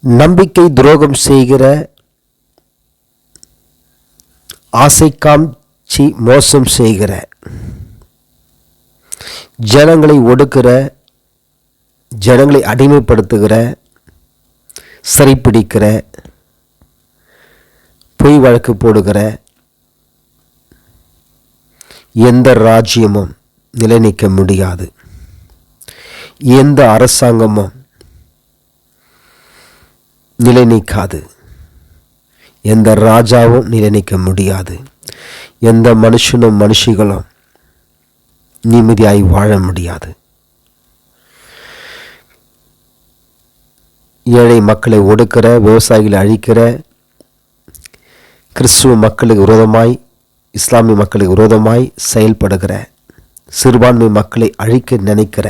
நம்பிக்கை துரோகம் செய்கிற ஆசை காமிச்சி மோசம் செய்கிற ஜனங்களை ஒடுக்கிற ஜனங்களை அடிமைப்படுத்துகிற சரிப்பிடிக்கிற பொய் வழக்கு போடுகிற எந்த ராஜ்யமும் நிலைநிற்க முடியாது. எந்த அரசாங்கமும் நிலை நிற்காது எந்த ராஜாவும் நிலை நிற்க முடியாது. எந்த மனுஷனும் மனுஷிகளும் நிம்மதியாய் வாழ முடியாது. ஏழை மக்களை ஒடுக்கிற விவசாயிகளை அழிக்கிற கிறிஸ்துவ மக்களுக்கு விரோதமாய் இஸ்லாமிய மக்களுக்கு விரோதமாய் செயல்படுகிற சிறுபான்மை மக்களை அழிக்க நினைக்கிற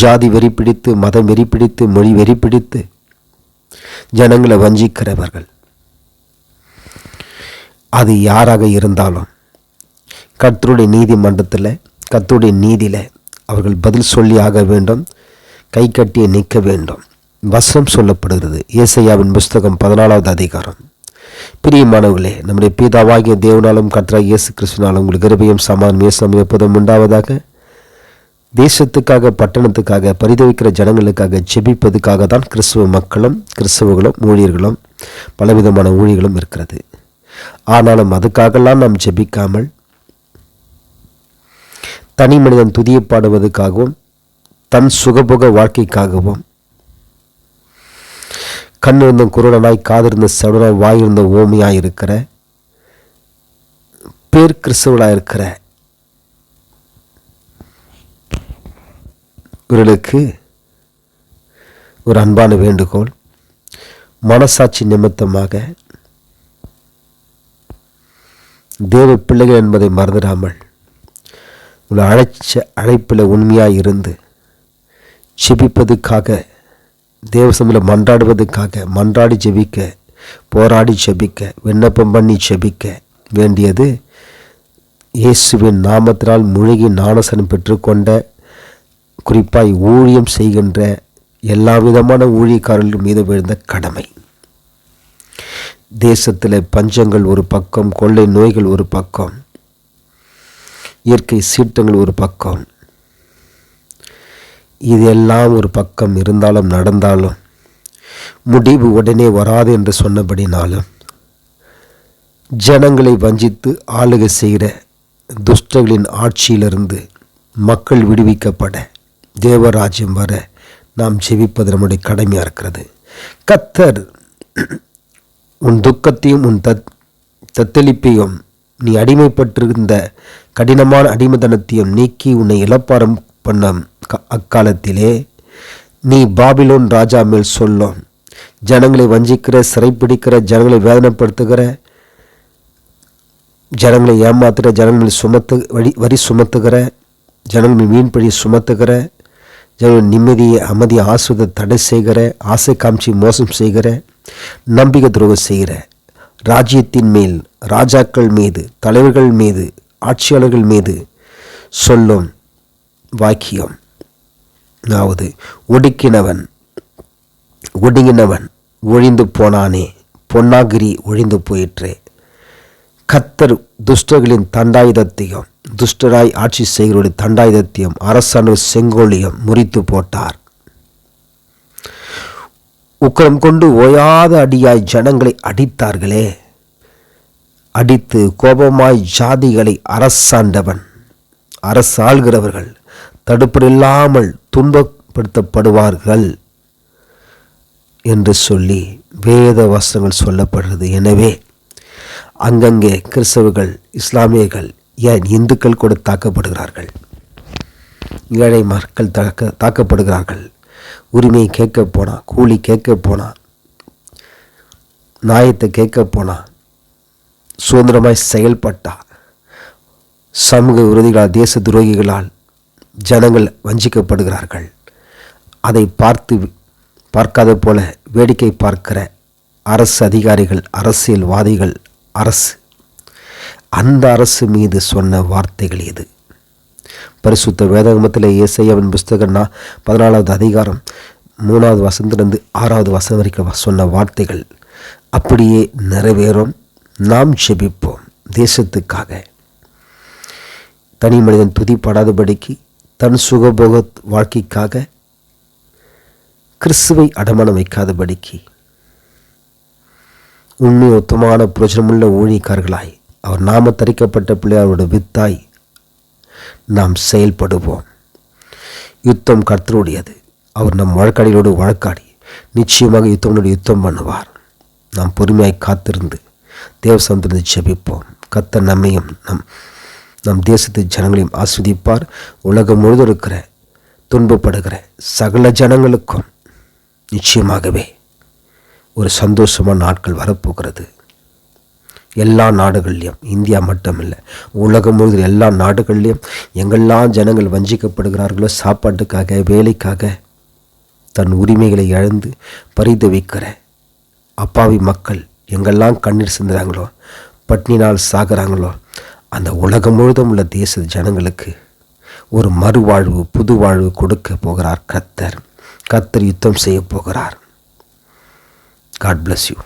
ஜாதி வெறி பிடித்து மதம் வெறி பிடித்து மொழி வெறி பிடித்து ஜனங்களை வஞ்சிக்கிறவர்கள். அது யாராக இருந்தாலும் கத்தருடைய நீதிமன்றத்தில் கத்தருடைய நீதியில் அவர்கள் பதில் சொல்லி ஆக வேண்டும் கை கட்டியை நிற்க வேண்டும். வசனம் சொல்லப்படுகிறது. ஏசையாவின் புஸ்தகம் பதினாலாவது அதிகாரம். பிரியமானவர்களே நம்முடைய பீதாவாகிய தேவனாலும் கத்ரா இயேசு கிறிஸ்துனாலும் உங்களுக்கு கிருபையும் சமான் மேசம் எப்போதும் உண்டாவதாக. தேசத்துக்காக பட்டணத்துக்காக பரிதவிக்கிற ஜனங்களுக்காக ஜெபிப்பதுக்காக தான் கிறிஸ்துவ மக்களும் கிறிஸ்தவர்களும் ஊழியர்களும் பலவிதமான ஊழியர்களும் இருக்கிறது. ஆனாலும் அதுக்காகலாம் நாம் ஜெபிக்காமல் தனி மனிதன் துதியை பாடுவதற்காகவும் தன் சுகபோக வாழ்க்கைக்காகவும் கண் இருந்த குருடனாய் காதிருந்த செவனாய் வாயிருந்த ஓமையாய் இருக்கிற பேர் கிறிஸ்தவர்களாக இருக்கிற இவர்களுக்கு ஒரு அன்பான வேண்டுகோள். மனசாட்சி நிமித்தமாக தேவ பிள்ளைகள் என்பதை மறந்துடாமல் உங்களை அழைச்ச அழைப்பில் உண்மையாக இருந்து ஜெபிப்பதுக்காக தேவசமில் மன்றாடுவதற்காக மன்றாடி ஜெபிக்க போராடி ஜெபிக்க விண்ணப்பம் பண்ணி ஜெபிக்க வேண்டியது இயேசுவின் நாமத்தினால் முழுகி ஞானசனம் பெற்றுக்கொண்ட குறிப்பாய் ஊழியம் செய்கின்ற எல்லா விதமான ஊழியக்காரர்கள் மீது விழுந்த கடமை. தேசத்தில் பஞ்சங்கள் ஒரு பக்கம் கொள்ளை நோய்கள் ஒரு பக்கம் இயற்கை சீற்றங்கள் ஒரு பக்கம். இதெல்லாம் ஒரு பக்கம் இருந்தாலும் நடந்தாலும் முடிவு உடனே வராது என்று சொன்னபடினாலும் ஜனங்களை வஞ்சித்து ஆளுகை செய்கிற துஷ்டர்களின் ஆட்சியிலிருந்து மக்கள் விடுவிக்கப்பட தேவராஜ்யம் வர நாம் ஜெபிப்பது நம்முடைய கடமையாக இருக்கிறது. கத்தர் உன் துக்கத்தையும் உன் தத் தத்தளிப்பையும் நீ அடிமைப்பட்டிருந்த கடினமான அடிமைத்தனத்தையும் நீக்கி உன்னை இழப்பாரம் பண்ண அக்காலத்திலே. நீ பாபிலோன் ராஜா மேல் சொல்லும். ஜனங்களை வஞ்சிக்கிற சிறைப்பிடிக்கிற ஜனங்களை வேதனைப்படுத்துகிற ஜனங்களை ஏமாத்துகிற ஜனங்களை சுமத்து வழி வரி சுமத்துகிற ஜனங்கள் வீண்பழி சுமத்துகிற ஜனங்கள் நிம்மதியை அமைதி ஆசுத தடை செய்கிற ஆசை காமிச்சி மோசம் செய்கிற நம்பிக்கை துரோகம் செய்கிற ராஜ்யத்தின் மேல் ராஜாக்கள் மீது தலைவர்கள் மீது ஆட்சியாளர்கள் மீது சொல்லும் வாக்கியம். அதாவது ஒடுக்கினவன் ஒடுங்கினவன் ஒழிந்து போனானே பொன்னாகிரி ஒழிந்து போயிற்றே. கத்தர் துஷ்டர்களின் தண்டாயுதத்தையும் துஷ்டராய் ஆட்சி செய்கிறோட தண்டாயுதத்தையும் அரசாணு செங்கோலியும் முறித்து போட்டார். உக்கரம் கொண்டு ஓயாத அடியாய் ஜனங்களை அடித்தார்களே. அடித்து கோபமாய் ஜாதிகளை அரசாண்டவன். அரசாள்கிறவர்கள் தடுப்பில்லாமல் துன்பப்படுத்தப்படுவார்கள் என்று சொல்லி வேத வசனங்கள் சொல்லப்படுறது எனவே அங்கங்கே கிறிஸ்தவர்கள் இஸ்லாமியர்கள் ஏன் இந்துக்கள் கூட தாக்கப்படுகிறார்கள்? ஏழை மக்கள் தாக்க தாக்கப்படுகிறார்கள். உரிமையை கேட்க போனா கூலி கேட்க போனா நாயத்தை கேட்க போனா சுதந்திரமாய் செயல்பட்டா சமூக விரோதிகளால் தேச துரோகிகளால் ஜனங்கள் வஞ்சிக்கப்படுகிறார்கள். அதை பார்த்து பார்க்காத போல வேடிக்கை பார்க்கிற அரசு அதிகாரிகள் அரசியல்வாதிகள் அரசு அந்த அரசு மீது சொன்ன வார்த்தைகள் இது பரிசுத்த வேதகமத்தில் இயேசையாவின் புஸ்தகம்னா பதினாலாவது அதிகாரம் மூணாவது வசந்திலிருந்து ஆறாவது வசம் வரைக்கும் சொன்ன வார்த்தைகள் அப்படியே நிறைவேறும். நாம் ஜெபிப்போம். தேசத்துக்காக. தனி மனிதன் துதிப்படாதபடிக்கு தன் சுகபோக வாழ்க்கைக்காக கிறிஸ்துவை அடமானம் வைக்காதபடிக்கு உண்மை உத்தமான புரோஜனமுள்ள ஊழியக்காரர்களாய் அவர் நாம தரிக்கப்பட்ட பிள்ளையாரோட வித்தாய் நாம் செயல்படுவோம். யுத்தம் கர்த்தருடையது. அவர் நம் வழக்காடிகளோடு வழக்காடி நிச்சயமாக யுத்தங்களோடு யுத்தம் பண்ணுவார். நாம் பொறுமையாய் காத்திருந்து தேவசந்திரத்தை செபிப்போம் கத்த நம்மையும் நம் நம் தேசத்து ஜனங்களையும் ஆஸ்வதிப்பார். உலகம் முழுதும் இருக்கிற துன்பப்படுகிற சகல ஜனங்களுக்கும் நிச்சயமாகவே ஒரு சந்தோஷமான நாட்கள் வரப்போகிறது. எல்லா நாடுகள்லையும் இந்தியா மட்டுமில்லை உலகம் முழுவதும் எல்லா நாடுகள்லையும் எங்கெல்லாம் ஜனங்கள் வஞ்சிக்கப்படுகிறார்களோ சாப்பாட்டுக்காக வேலைக்காக தன் உரிமைகளை இழந்து பரிதவிக்கிற அப்பாவி மக்கள் எங்கெல்லாம் கண்ணீர் சிந்துறாங்களோ பட்னினால் சாகிறாங்களோ அந்த உலகம் முழுதும் உள்ள தேச ஜனங்களுக்கு ஒரு மறுவாழ்வு புது வாழ்வு கொடுக்க போகிறார் கத்தர் கத்தர் யுத்தம் செய்ய போகிறார். God bless you